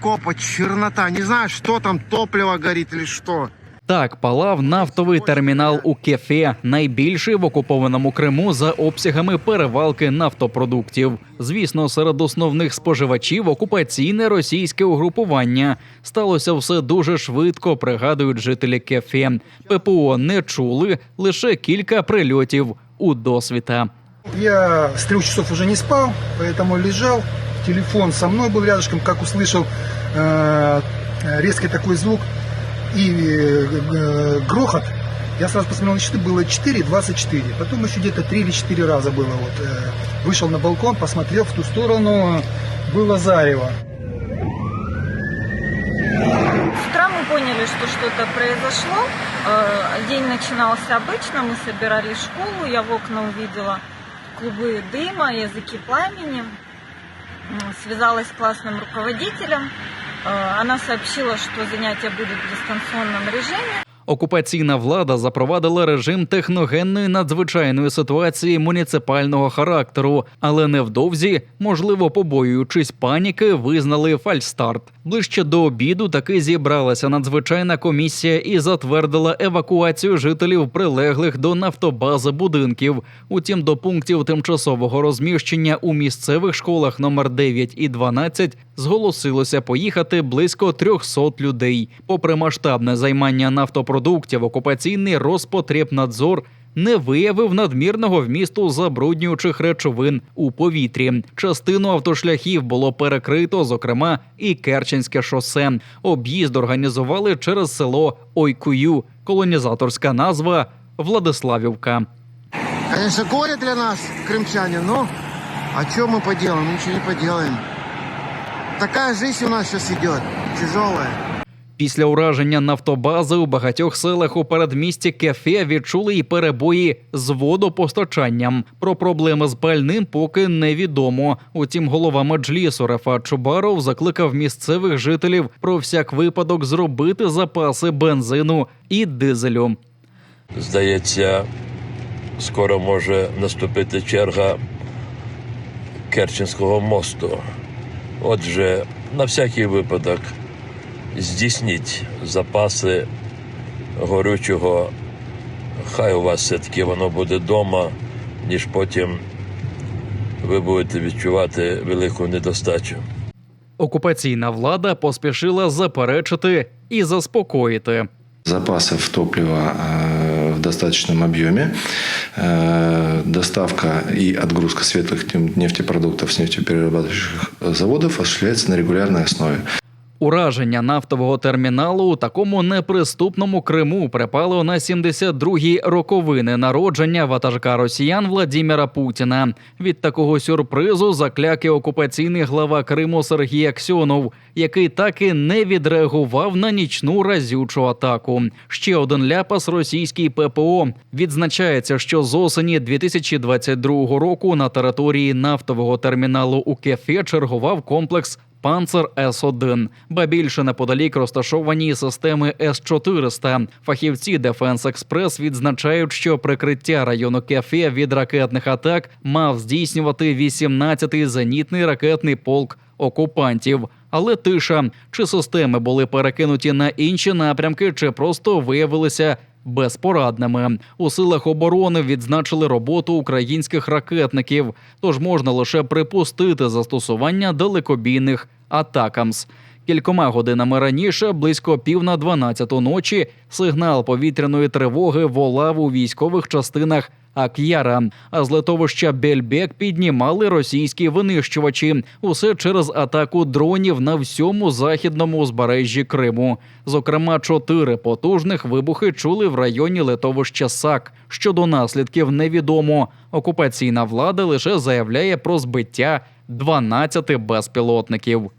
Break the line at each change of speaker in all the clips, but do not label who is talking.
копоть, чернота. Не знаю, что там, топливо горит или что.
Так палав нафтовий термінал у Кефе, найбільший в окупованому Криму за обсягами перевалки нафтопродуктів. Звісно, серед основних споживачів окупаційне російське угрупування. Сталося все дуже швидко, пригадують жителі Кефе. ППО не чули лише кілька прильотів у досвіта.
Я с трех часов уже не спал, поэтому лежал. Телефон со мной был рядышком, как услышал э, резкий такой звук и э, грохот. Я сразу посмотрел на часы, было 4.24. Потом еще где-то 3 или 4 раза было. Вот, э, вышел на балкон, посмотрел в ту сторону, было зарево.
С мы поняли, что что-то произошло. Э, День начинался обычно, мы собирались в школу, я в окна увидела клубы дыма, языки пламени. Связалась с классным руководителем. Э, Она сообщила, что занятия будут в дистанционном режиме.
Окупаційна влада запровадила режим техногенної надзвичайної ситуації муніципального характеру, але невдовзі, можливо, побоюючись паніки, визнали фальстарт. Ближче до обіду таки зібралася надзвичайна комісія і затвердила евакуацію жителів прилеглих до нафтобази будинків. Утім, до пунктів тимчасового розміщення у місцевих школах номер 9 і 12 зголосилося поїхати близько 300 людей. Попри масштабне займання нафтопродуктів, окупаційний Роспотребнадзор не виявив надмірного вмісту забруднюючих речовин у повітрі. Частину автошляхів було перекрито, зокрема, і Керченське шосе. Об'їзд організували через село Ойкую, колонізаторська назва Владиславівка.
Конечно, горе для нас, крымчане, но а что мы поделаем? Мы ничего не поделаем. Такая жизнь у нас сейчас идет, тяжелая.
Після ураження нафтобази у багатьох селах у передмісті Кефе відчули й перебої з водопостачанням. Про проблеми з пальним поки невідомо. Утім, голова меджлісу Рафат Чубаров закликав місцевих жителів про всяк випадок зробити запаси бензину і дизелю.
Здається, скоро може наступити черга Керченського мосту. Отже, на всякий випадок здійсніть запаси горючого. Хай у вас все-таки воно буде вдома, ніж потім ви будете відчувати велику недостачу.
Окупаційна влада поспішила заперечити і заспокоїти.
запасов топлива в достаточном объеме, Э, доставка и отгрузка светлых неф- нефтепродуктов с нефтеперерабатывающих заводов осуществляется на регулярной основе.
Ураження нафтового терміналу у такому неприступному Криму припало на 72-гі роковини народження ватажка росіян Владіміра Путіна. Від такого сюрпризу закляки окупаційний глава Криму Сергій Аксьонов, який так і не відреагував на нічну разючу атаку. Ще один ляпас російський ППО відзначається, що з осені 2022 року на території нафтового терміналу у Кефе чергував комплекс Панцер С-1. Ба більше неподалік розташовані системи С-400. Фахівці Defense Express відзначають, що прикриття району Кефе від ракетних атак мав здійснювати 18-й зенітний ракетний полк окупантів. Але тиша чи системи були перекинуті на інші напрямки, чи просто виявилися безпорадними. У силах оборони відзначили роботу українських ракетників, тож можна лише припустити застосування далекобійних атакамс. Кількома годинами раніше, близько пів на 12 ночі, сигнал повітряної тривоги волав у військових частинах Ак'яра. А з литовища Бельбек піднімали російські винищувачі. Усе через атаку дронів на всьому західному узбережжі Криму. Зокрема, чотири потужних вибухи чули в районі литовища САК. Щодо наслідків невідомо. Окупаційна влада лише заявляє про збиття 12 безпілотників.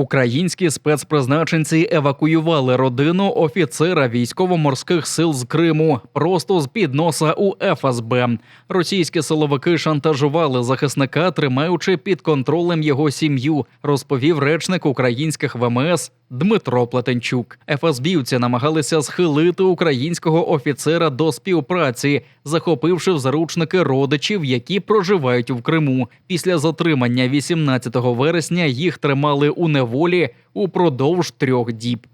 Українські спецпризначенці евакуювали родину офіцера військово-морських сил з Криму просто з під носа у ФСБ. Російські силовики шантажували захисника, тримаючи під контролем його сім'ю, розповів речник українських ВМС Дмитро Плетенчук. ФСБівці намагалися схилити українського офіцера до співпраці, захопивши в заручники родичів, які проживають в Криму. Після затримання 18 вересня їх тримали у неволі упродовж трьох діб.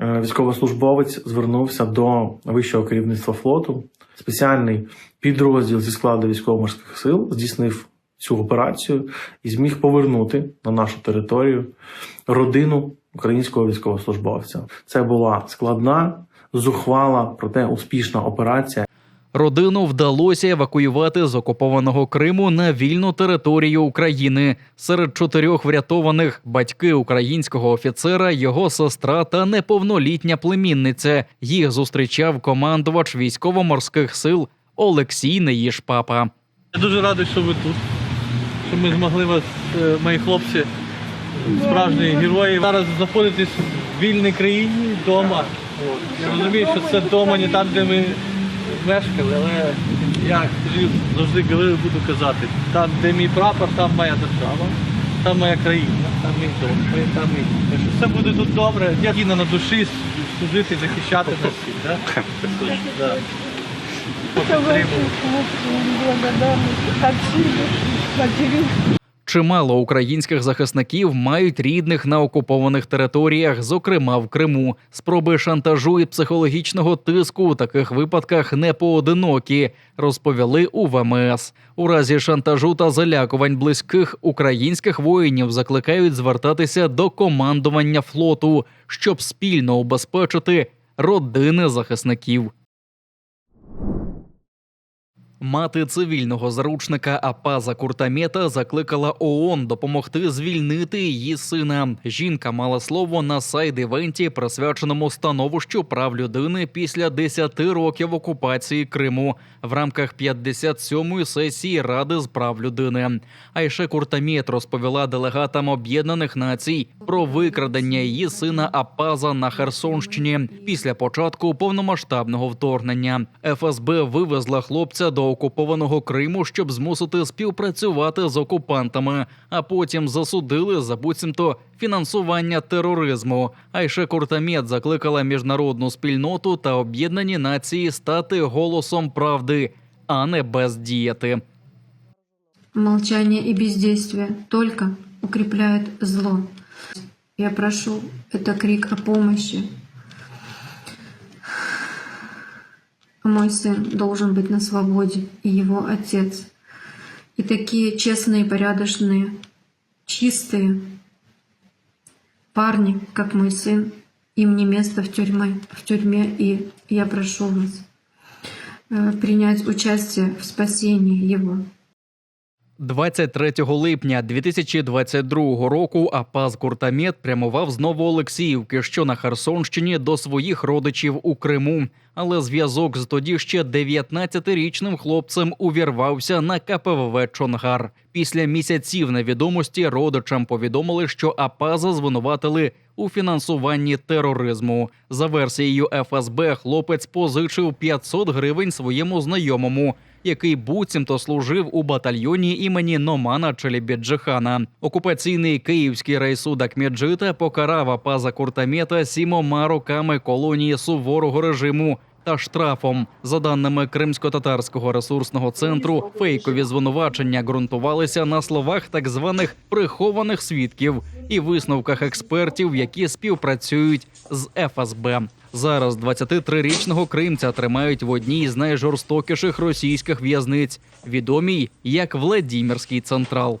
Е, Військовослужбовець звернувся до вищого керівництва флоту. Спеціальний підрозділ зі складу військово-морських сил здійснив цю операцію і зміг повернути на нашу територію родину українського військовослужбовця. Це була складна, зухвала, проте успішна операція,
Родину вдалося евакуювати з окупованого Криму на вільну територію України. Серед чотирьох врятованих батьки українського офіцера, його сестра та неповнолітня племінниця. Їх зустрічав командувач військово-морських сил Олексій Неїшпапа.
Я дуже радий, що ви тут. Що ми змогли вас, е, мої хлопці, справжні герої. Зараз знаходитесь в вільній країні вдома. Я розумію, що це вдома не там, де ми мешкали, але я завжди говорив, буду казати. Там, де мій прапор, там моя держава, там моя країна, там мій дом, там мій. Так що все буде тут добре. Я на душі служити, захищати нас всіх. Да? Да. Підтримую.
Чимало українських захисників мають рідних на окупованих територіях, зокрема в Криму. Спроби шантажу і психологічного тиску у таких випадках не поодинокі, розповіли у ВМС. У разі шантажу та залякувань близьких українських воїнів закликають звертатися до командування флоту, щоб спільно убезпечити родини захисників. Мати цивільного заручника Апаза Куртамета закликала ООН допомогти звільнити її сина. Жінка мала слово на сайд-івенті, присвяченому становищу прав людини після 10 років окупації Криму в рамках 57-ї сесії Ради з прав людини. Айше Куртамет розповіла делегатам Об'єднаних Націй про викрадення її сина Апаза на Херсонщині після початку повномасштабного вторгнення. ФСБ вивезла хлопця до окупованого Криму, щоб змусити співпрацювати з окупантами, а потім засудили за буцімто фінансування тероризму. Айше Куртамет закликала міжнародну спільноту та об'єднані нації стати голосом правди, а не бездіяти.
Молчание и бездействие только укрепляет зло. Я прошу, это крик о помощи. Мой сын должен быть на свободе, и его отец. И такие честные, порядочные, чистые парни, как мой сын, им не место в тюрьме, в тюрьме, и я прошу вас э, принять участие в спасении его.
23 липня 2022 року Апаз Куртамет прямував з Новоолексіївки, що на Херсонщині, до своїх родичів у Криму. Але зв'язок з тоді ще 19-річним хлопцем увірвався на КПВВ Чонгар. Після місяців невідомості родичам повідомили, що Апаза звинуватили у фінансуванні тероризму. За версією ФСБ, хлопець позичив 500 гривень своєму знайомому, який буцімто служив у батальйоні імені Номана Челібіджихана. Окупаційний київський райсуд Акмеджита покарав Апаза Куртамета сімома роками колонії суворого режиму. Та штрафом, за даними кримсько-татарського ресурсного центру, фейкові звинувачення ґрунтувалися на словах так званих прихованих свідків і висновках експертів, які співпрацюють з ФСБ. Зараз 23-річного кримця тримають в одній з найжорстокіших російських в'язниць, відомій як Владімірський Централ.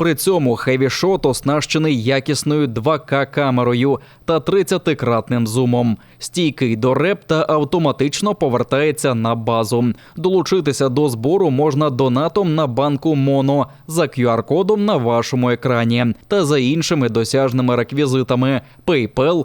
При цьому хевішот оснащений якісною 2К камерою та 30-кратним зумом. Стійкий до реп та автоматично повертається на базу. Долучитися до збору можна донатом на банку Моно за QR-кодом на вашому екрані та за іншими досяжними реквізитами PayPal